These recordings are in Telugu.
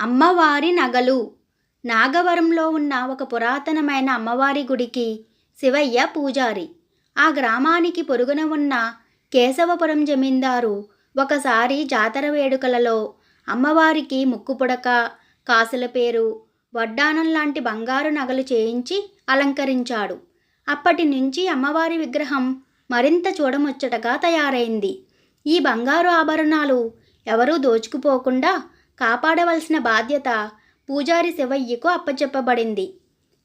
అమ్మవారి నగలు. నాగవరంలో ఉన్న ఒక పురాతనమైన అమ్మవారి గుడికి శివయ్య పూజారి. ఆ గ్రామానికి పొరుగున ఉన్న కేశవపురం జమీందారు ఒకసారి జాతర వేడుకలలో అమ్మవారికి ముక్కుపుడక కాసుల పేరు వడ్డానం లాంటి బంగారు నగలు చేయించి అలంకరించాడు. అప్పటి నుంచి అమ్మవారి విగ్రహం మరింత చూడముచ్చటగా తయారైంది. ఈ బంగారు ఆభరణాలు ఎవరూ దోచుకుపోకుండా కాపాడవలసిన బాధ్యత పూజారి శివయ్యకు అప్పచెప్పబడింది.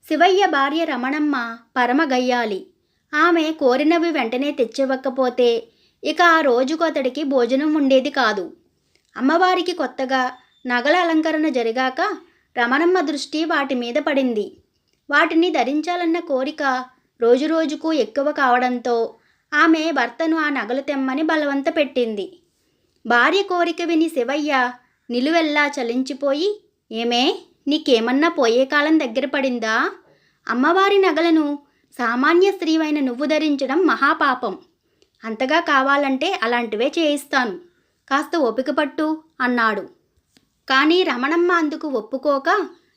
శివయ్య భార్య రమణమ్మ పరమ గయ్యాలి ఆమె కోరినవి వెంటనే తెచ్చివ్వకపోతే ఇక ఆ రోజుకు అతడికి భోజనం ఉండేది కాదు. అమ్మవారికి కొత్తగా నగల అలంకరణ జరిగాక రమణమ్మ దృష్టి వాటి మీద పడింది. వాటిని ధరించాలన్న కోరిక రోజురోజుకు ఎక్కువ కావడంతో ఆమె భర్తను ఆ నగలు తెమ్మని బలవంత పెట్టింది. భార్య కోరిక విని శివయ్య నిలువెల్లా చలించిపోయి ఏమే నీకేమన్నా పోయే కాలం దగ్గర పడిందా? అమ్మవారి నగలను సామాన్య స్త్రీవైన నువ్వు ధరించడం మహాపాపం. అంతగా కావాలంటే అలాంటివే చేయిస్తాను. కాస్త ఓపిక పట్టు అన్నాడు. కానీ రమణమ్మ అందుకు ఒప్పుకోక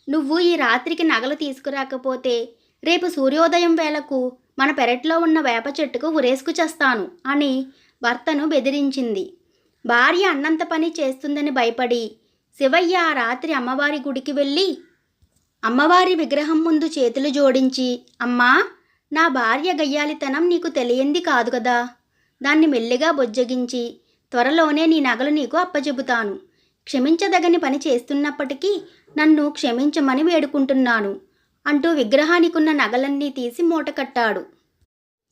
నువ్వు ఈ రాత్రికి నగలు తీసుకురాకపోతే రేపు సూర్యోదయం వేళకు మన పెరట్లో ఉన్న వేప చెట్టుకు ఉరేసుకు చేస్తాను అని భర్తను బెదిరించింది. భార్య అన్నంత పని చేస్తుందని భయపడి శివయ్య ఆ రాత్రి అమ్మవారి గుడికి వెళ్ళి అమ్మవారి విగ్రహం ముందు చేతులు జోడించి అమ్మా నా భార్య గయ్యాలితనం నీకు తెలియంది కాదు కదా దాన్ని మెల్లిగా బొజ్జగించి త్వరలోనే నీ నగలు నీకు అప్పచెబుతాను క్షమించదగని పని చేస్తున్నప్పటికీ నన్ను క్షమించమని వేడుకుంటున్నాను అంటూ విగ్రహానికున్న నగలన్నీ తీసి మూటకట్టాడు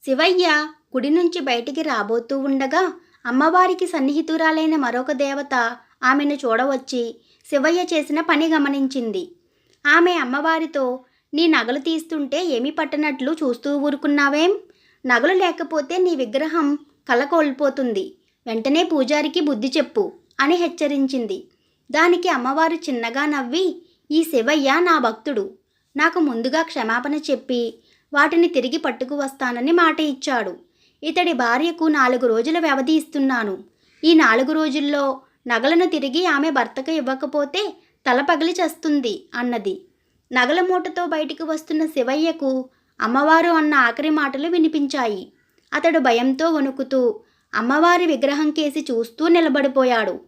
శివయ్య గుడి నుంచి బయటికి రాబోతూ ఉండగా అమ్మవారికి సన్నిహితురాలైన మరొక దేవత ఆమెను చూడవచ్చి శివయ్య చేసిన పని గమనించింది. ఆమె అమ్మవారితో నీ నగలు తీస్తుంటే ఏమీ పట్టనట్లు చూస్తూ ఊరుకున్నావేం? నగలు లేకపోతే నీ విగ్రహం కల కోల్పోతుంది వెంటనే పూజారికి బుద్ధి చెప్పు అని హెచ్చరించింది. దానికి అమ్మవారు చిన్నగా నవ్వి ఈ శివయ్య నా భక్తుడు. నాకు ముందుగా క్షమాపణ చెప్పి వాటిని తిరిగి పట్టుకు వస్తానని మాట ఇచ్చాడు. ఇతడి భార్యకు నాలుగు రోజుల వ్యవధి ఇస్తున్నాను. ఈ నాలుగు రోజుల్లో నగలను తిరిగి ఆమె భర్తకు ఇవ్వకపోతే తల పగిలి చేస్తుంది అన్నది. నగల మూటతో బయటికి వస్తున్న శివయ్యకు అమ్మవారు అన్న ఆఖరి మాటలు వినిపించాయి. అతడు భయంతో వణుకుతూ అమ్మవారి విగ్రహం కేసి చూస్తూ నిలబడిపోయాడు.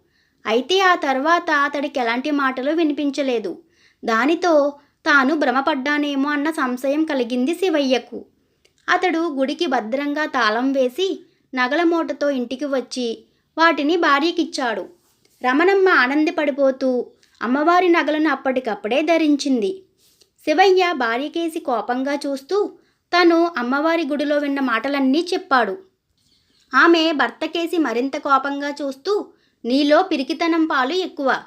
అయితే ఆ తర్వాత అతడికి ఎలాంటి మాటలు వినిపించలేదు. దానితో తాను భ్రమపడ్డానేమో అన్న సంశయం కలిగింది శివయ్యకు. అతడు గుడికి భద్రంగా తాళం వేసి నగల మూటతో ఇంటికి వచ్చి వాటిని భార్యకిచ్చాడు. రమణమ్మ ఆనందపడిపోతూ అమ్మవారి నగలను అప్పటికప్పుడే ధరించింది. శివయ్య భార్యకేసి కోపంగా చూస్తూ తను అమ్మవారి గుడిలో విన్న మాటలన్నీ చెప్పాడు. ఆమె భర్తకేసి మరింత కోపంగా చూస్తూ నీలో పిరికితనం పాలు ఎక్కువ.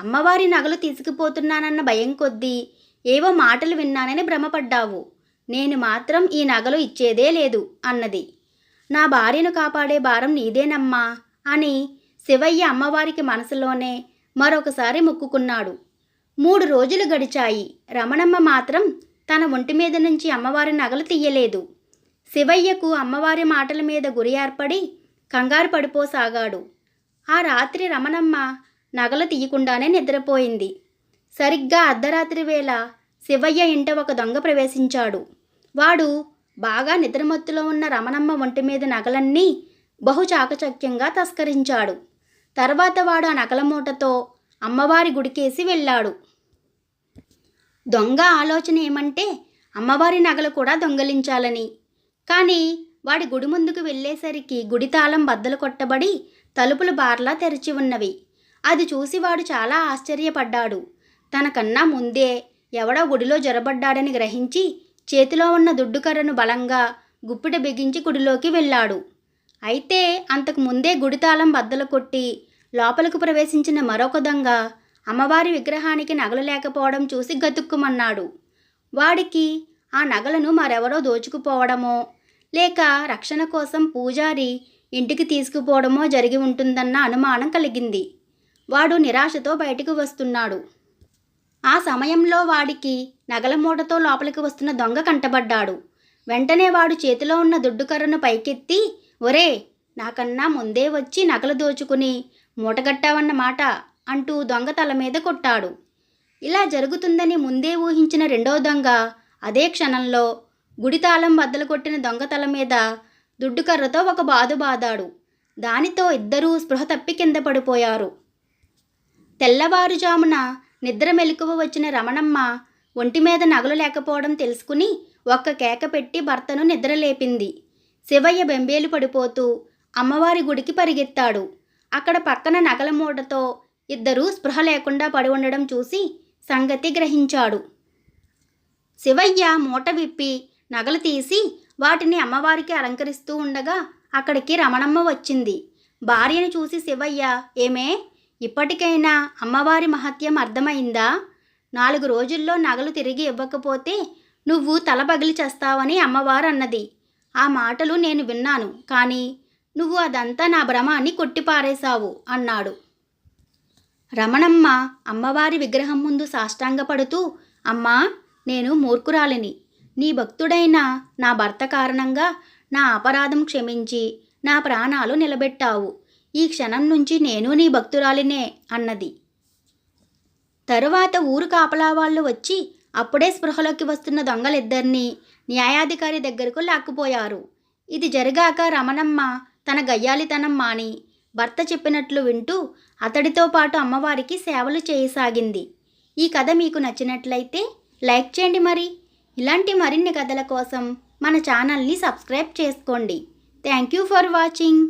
అమ్మవారి నగలు తీసుకుపోతున్నానన్న భయం కొద్దీ ఏవో మాటలు విన్నానని భ్రమపడ్డావు. నేను మాత్రం ఈ నగలు ఇచ్చేదే లేదు అన్నది. నా భార్యను కాపాడే భారం నీదేనమ్మా అని శివయ్య అమ్మవారికి మనసులోనే మరొకసారి మొక్కుకున్నాడు. మూడు రోజులు గడిచాయి. రమణమ్మ మాత్రం తన ఒంటి మీద నుంచి అమ్మవారి నగలు తీయలేదు. శివయ్యకు అమ్మవారి మాటల మీద గురి ఏర్పడి కంగారు పడిపోసాగాడు. ఆ రాత్రి రమణమ్మ నగలు తీయకుండానే నిద్రపోయింది. సరిగ్గా అర్ధరాత్రి వేళ శివయ్య ఇంట ఒక దొంగ ప్రవేశించాడు. వాడు బాగా నిద్రమత్తులో ఉన్న రమణమ్మ ఒంటి మీద నగలన్నీ బహు చాకచక్యంగా తస్కరించాడు. తర్వాత వాడు ఆ నగల మూటతో అమ్మవారి గుడికేసి వెళ్ళాడు. దొంగ ఆలోచన ఏమంటే అమ్మవారి నగలు కూడా దొంగలించాలని. కానీ వాడి గుడి ముందుకు వెళ్ళేసరికి గుడి తాళం బద్దలు కొట్టబడి తలుపులు బార్లా తెరిచి ఉన్నవి. అది చూసి వాడు చాలా ఆశ్చర్యపడ్డాడు. తనకన్నా ముందే ఎవడో గుడిలో జొరబడ్డాడని గ్రహించి చేతిలో ఉన్న దుడ్డుకర్రను బలంగా గుప్పిట బిగించి గుడిలోకి వెళ్ళాడు. అయితే అంతకు ముందే గుడి తాళం బద్దలు కొట్టి లోపలకు ప్రవేశించిన మరొక దొంగ అమ్మవారి విగ్రహానికి నగలు లేకపోవడం చూసి గతుక్కుమన్నాడు. వాడికి ఆ నగలను మరెవరో దోచుకుపోవడమో లేక రక్షణ కోసం పూజారి ఇంటికి తీసుకుపోవడమో జరిగి ఉంటుందన్న అనుమానం కలిగింది. వాడు నిరాశతో బయటకు వస్తున్నాడు. ఆ సమయంలో వాడికి నగల మూటతో లోపలికి వస్తున్న దొంగ కంటబడ్డాడు. వెంటనే వాడు చేతిలో ఉన్న దుడ్డుకర్రను పైకెత్తి ఒరే నాకన్నా ముందే వచ్చి నగలు దోచుకుని మూటగట్టావన్నమాట అంటూ దొంగ తల మీద కొట్టాడు. ఇలా జరుగుతుందని ముందే ఊహించిన రెండో దొంగ అదే క్షణంలో గుడి తాళం బద్దలు కొట్టిన దొంగ తల మీద దుడ్డుకర్రతో ఒక బాదు బాదాడు. దానితో ఇద్దరూ స్పృహ తప్పి కింద పడిపోయారు. తెల్లవారుజామున నిద్ర మెలకువ వచ్చిన రమణమ్మ ఒంటి మీద నగలు లేకపోవడం తెలుసుకుని ఒక్క కేక పెట్టి భర్తను నిద్రలేపింది. శివయ్య బెంబేలు పడిపోతూ అమ్మవారి గుడికి పరిగెత్తాడు. అక్కడ పక్కన నగల మూటతో ఇద్దరూ స్పృహ లేకుండా పడి ఉండడం చూసి సంగతి గ్రహించాడు. శివయ్య మూట విప్పి నగలు తీసి వాటిని అమ్మవారికి అలంకరిస్తూ ఉండగా అక్కడికి రమణమ్మ వచ్చింది. భార్యను చూసి శివయ్య ఏమే ఇప్పటికైనా అమ్మవారి మహత్యం అర్థమైందా? నాలుగు రోజుల్లో నగలు తిరిగి ఇవ్వకపోతే నువ్వు తల పగిలి చేస్తావని అమ్మవారు అన్నది ఆ మాటలు నేను విన్నాను కానీ నువ్వు అదంతా నా భ్రమాన్ని కొట్టిపారేశావు అన్నాడు. రమణమ్మ అమ్మవారి విగ్రహం ముందు సాష్టాంగపడుతూ అమ్మా నేను మూర్ఖురాలిని. నీ భక్తుడైన నా భర్త కారణంగా నా అపరాధం క్షమించి నా ప్రాణాలు నిలబెట్టావు. ఈ క్షణం నుంచి నేను నీ భక్తురాలినే అన్నది. తరువాత ఊరు కాపలా వాళ్ళు వచ్చి అప్పుడే స్పృహలోకి వస్తున్న దొంగలిద్దరినీ న్యాయాధికారి దగ్గరకు లాక్కుపోయారు. ఇది జరిగాక రమణమ్మ తన గయ్యాలితనం మాని భర్త చెప్పినట్లు వింటూ అతడితో పాటు అమ్మవారికి సేవలు చేయసాగింది. ఈ కథ మీకు నచ్చినట్లయితే లైక్ చేయండి మరి. ఇలాంటి మరిన్ని కథల కోసం మన ఛానల్ని సబ్స్క్రైబ్ చేసుకోండి. Thank you for watching.